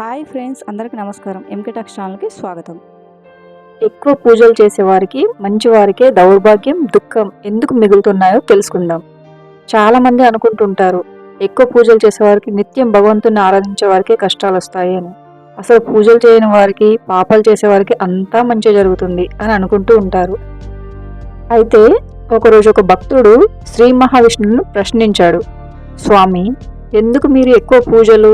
Hi friends అందరికీ నమస్కారం. MK talks ఛానల్కి స్వాగతం. ఎక్కువ పూజలు చేసేవారికి మంచి వారికే దౌర్భాగ్యం దుఃఖం ఎందుకు మిగులుతున్నాయో తెలుసుకుందాం. చాలామంది అనుకుంటుంటారు ఎక్కువ పూజలు చేసేవారికి నిత్యం భగవంతుని ఆరాధించే వారికే కష్టాలు వస్తాయి అని. అసలు పూజలు చేయని వారికి పాపాలు చేసేవారికి అంతా మంచి జరుగుతుంది అని అనుకుంటూ ఉంటారు. అయితే ఒకరోజు ఒక భక్తుడు శ్రీ మహావిష్ణువును ప్రశ్నించాడు. స్వామి ఎందుకు మీరు ఎక్కువ పూజలు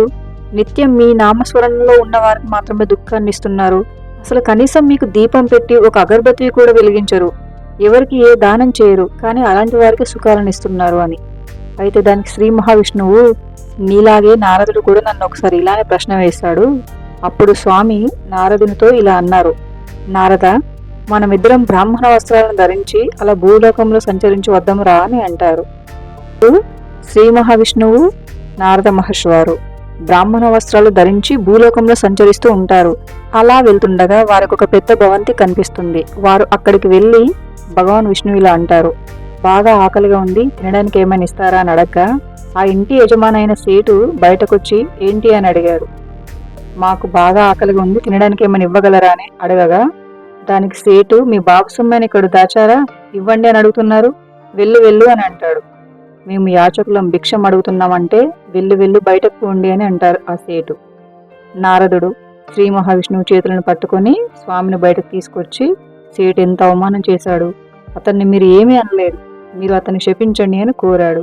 నిత్యం మీ నామస్మరణలో ఉన్న వారికి మాత్రమే దుఃఖాన్ని ఇస్తున్నారు. అసలు కనీసం మీకు దీపం పెట్టి ఒక అగరబత్తి కూడా వెలిగించరు. ఎవరికి ఏ దానం చేయరు కానీ అలాంటి వారికి సుఖాలను ఇస్తున్నారు అని. అయితే దానికి శ్రీ మహావిష్ణువు నీలాగే నారదుడు కూడా నన్ను ఒకసారి ఇలానే ప్రశ్న వేశాడు. అప్పుడు స్వామి నారదునితో ఇలా అన్నారు. నారద మనమిద్దరం బ్రాహ్మణ వస్త్రాలను ధరించి అలా భూలోకంలో సంచరించి వద్దామురా అని అంటారు. శ్రీ మహావిష్ణువు నారద మహర్షి వారు. బ్రాహ్మణ వస్త్రాలు ధరించి భూలోకంలో సంచరిస్తూ ఉంటారు. అలా వెళ్తుండగా వారికి ఒక పెద్ద భవంతి కనిపిస్తుంది. వారు అక్కడికి వెళ్ళి భగవాన్ విష్ణు ఇలా అంటారు. బాగా ఆకలిగా ఉంది. తినడానికి ఏమైనా ఇస్తారా అని అడగ్గా ఆ ఇంటి యజమానైన సేటు బయటకొచ్చి ఏంటి అని అడిగారు మాకు బాగా ఆకలిగా ఉంది. తినడానికి ఏమైనా ఇవ్వగలరా అని అడగగా దానికి సేటు మీ బాబు సొమ్మని ఇక్కడ దాచారా? ఇవ్వండి అని అడుగుతున్నారు. వెళ్ళు వెళ్ళు అని అంటాడు. మేము యాచకులం భిక్షం అడుగుతున్నామంటే వెళ్ళు వెళ్ళు బయటకు పోండి అని అంటారు ఆ సేటు. నారదుడు శ్రీ మహావిష్ణువు చేతులను పట్టుకొని స్వామిని బయటకు తీసుకొచ్చి సేటు ఎంత అవమానం చేశాడు. అతన్ని మీరు ఏమీ అనలేదు మీరు అతన్ని శపించండి అని కోరాడు.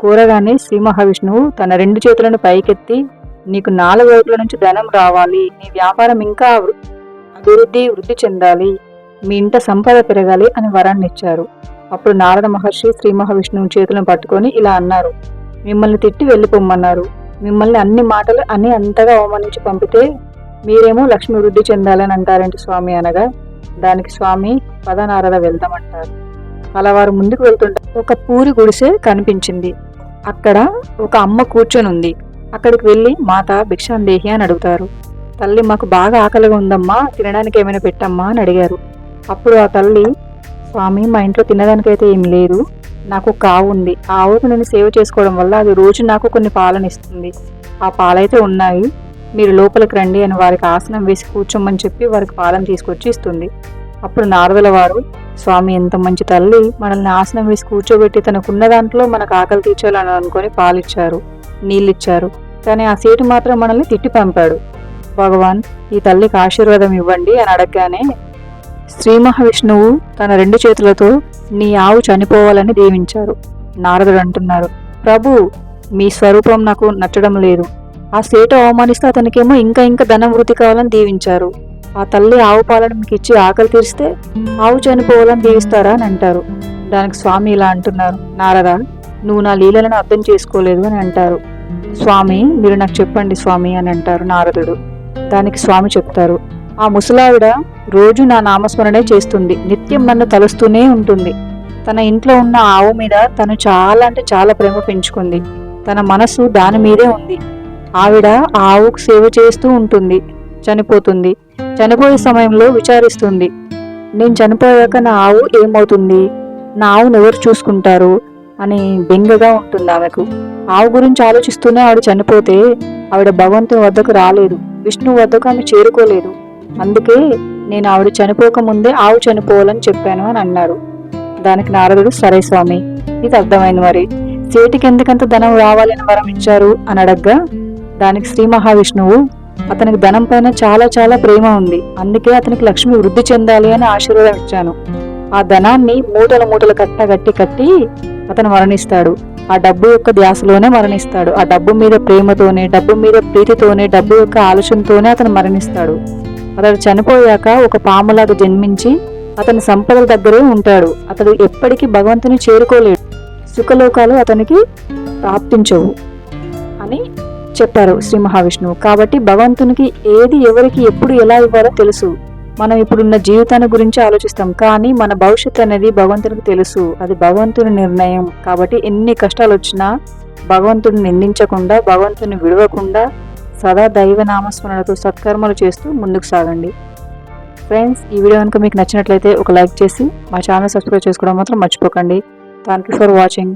కోరగానే శ్రీ మహావిష్ణువు తన రెండు చేతులను పైకెత్తి నీకు నాలుగు వైపుల నుంచి ధనం రావాలి. నీ వ్యాపారం ఇంకా అభివృద్ధి వృద్ధి చెందాలి. మీ ఇంట సంపద పెరగాలి అని వరాన్ని ఇచ్చారు. అప్పుడు నారద మహర్షి శ్రీ మహావిష్ణువు చేతులను పట్టుకొని ఇలా అన్నారు మిమ్మల్ని తిట్టి వెళ్ళిపోమ్మన్నారు. మిమ్మల్ని అన్ని మాటలు అన్ని అంతగా అవమానించి పంపితే మీరేమో లక్ష్మి వృద్ధి చెందాలని అంటారేంటి స్వామి అనగా దానికి స్వామి పదనారద వెళ్దామంటారు. అలా వారు ముందుకు వెళ్తుంటే ఒక పూరి గుడిసె కనిపించింది. అక్కడ ఒక అమ్మ కూర్చొని ఉంది. అక్కడికి వెళ్ళి మాత భిక్షాందేహి అని అడుగుతారు. తల్లి మాకు బాగా ఆకలిగా ఉందమ్మా తినడానికి ఏమైనా పెట్టమ్మా అని అడిగారు. అప్పుడు ఆ తల్లి స్వామి మా ఇంట్లో తినడానికైతే ఏం లేదు. నాకు కావు ఆవు ఉంది. ఆ ఆవుకు నేను సేవ చేసుకోవడం వల్ల అది రోజు నాకు కొన్ని పాలను ఇస్తుంది. ఆ పాలైతే ఉన్నాయి. మీరు లోపలికి రండి అని వారికి ఆసనం వేసి కూర్చోమని చెప్పి వారికి పాలను తీసుకొచ్చి ఇస్తుంది. అప్పుడు నారదుల వారు స్వామి ఎంత మంచి తల్లి. మనల్ని ఆసనం వేసి కూర్చోబెట్టి తనకున్న దాంట్లో మనకు ఆకలి తీర్చాలని అనుకొని పాలిచ్చారు. నీళ్ళిచ్చారు. కానీ ఆ సీటు మాత్రం మనల్ని తిట్టి పంపాడు. భగవాన్ ఈ తల్లికి ఆశీర్వాదం ఇవ్వండి అని అడగగానే శ్రీ మహావిష్ణువు తన రెండు చేతులతో నీ ఆవు చనిపోవాలని దీవించారు. నారదుడు అంటున్నారు ప్రభు మీ స్వరూపం నాకు నచ్చడం లేదు. ఆ సేటు అవమానిస్తే అతనికేమో ఇంకా ఇంకా ధనం వృద్ధి కావాలని దీవించారు. ఆ తల్లి ఆవు పాలను మీకు ఇచ్చి ఆకలి తీరిస్తే ఆవు చనిపోవాలని దీవిస్తారా అని అంటారు. దానికి స్వామి ఇలా అంటున్నారు నారద నువ్వు నా లీలలను అర్థం చేసుకోలేదు అని అంటారు. స్వామి మీరు నాకు చెప్పండి స్వామి అని అంటారు నారదుడు. దానికి స్వామి చెప్తారు ఆ ముసలావిడ రోజు నా నామస్మరణే చేస్తుంది. నిత్యం నన్ను తలుస్తూనే ఉంటుంది. తన ఇంట్లో ఉన్న ఆవు మీద తను చాలా అంటే చాలా ప్రేమ పెంచుకుంది. తన మనసు దాని మీదే ఉంది. ఆవిడ ఆవుకు సేవ చేస్తూ ఉంటుంది. చనిపోతుంది. చనిపోయే సమయంలో విచారిస్తుంది. నేను చనిపోయాక నా ఆవు ఏమవుతుంది? నా ఆవును ఎవరు చూసుకుంటారు? అని బెంగగా ఉంటుంది ఆమెకు. ఆవు గురించి ఆలోచిస్తూనే ఆవిడ చనిపోతే ఆవిడ భగవంతుని వద్దకు రాలేదు. విష్ణువు వద్దకు ఆమె చేరుకోలేదు. అందుకే నేను ఆవిడ చనిపోక ముందే ఆవు చనిపోవాలని చెప్పాను అని అన్నారు. దానికి నారదుడు సరే స్వామి ఇది అర్థమైంది మరి. చేటికి ఎందుకంత ధనం రావాలని వరం ఇచ్చారు అని అడగ్గా దానికి శ్రీ మహావిష్ణువు అతనికి ధనం పైన చాలా చాలా ప్రేమ ఉంది. అందుకే అతనికి లక్ష్మి వృద్ధి చెందాలి అని ఆశీర్వాదం ఇచ్చాను. ఆ ధనాన్ని మూటల మూటలు కట్ట గట్టి కట్టి అతను మరణిస్తాడు. ఆ డబ్బు యొక్క ధ్యాసలోనే మరణిస్తాడు. ఆ డబ్బు మీద ప్రేమతోనే డబ్బు మీద ప్రీతితోనే డబ్బు యొక్క ఆలోచనతోనే అతను మరణిస్తాడు. అతడు చనిపోయాక ఒక పాములాగా జన్మించి అతని సంపదల దగ్గరే ఉంటాడు. అతడు ఎప్పటికీ భగవంతుని చేరుకోలేడు. సుఖలోకాలు అతనికి ప్రాప్తించవు అని చెప్పారు శ్రీ మహావిష్ణువు. కాబట్టి భగవంతునికి ఏది ఎవరికి ఎప్పుడు ఎలా ఇవ్వాలో తెలుసు. మనం ఇప్పుడున్న జీవితాన్ని గురించి ఆలోచిస్తాం. కానీ మన భవిష్యత్ అనేది భగవంతునికి తెలుసు. అది భగవంతుని నిర్ణయం. కాబట్టి ఎన్ని కష్టాలు వచ్చినా భగవంతుడిని నిందించకుండా భగవంతుని విడవకుండా సదా దైవ నామస్మరణతో సత్కర్మలు చేస్తూ ముందుకు సాగండి. ఫ్రెండ్స్ ఈ వీడియో కనుక మీకు నచ్చినట్లయితే ఒక లైక్ చేసి మా ఛానల్ సబ్స్క్రైబ్ చేసుకోవడం మాత్రం మర్చిపోకండి. Thank you for watching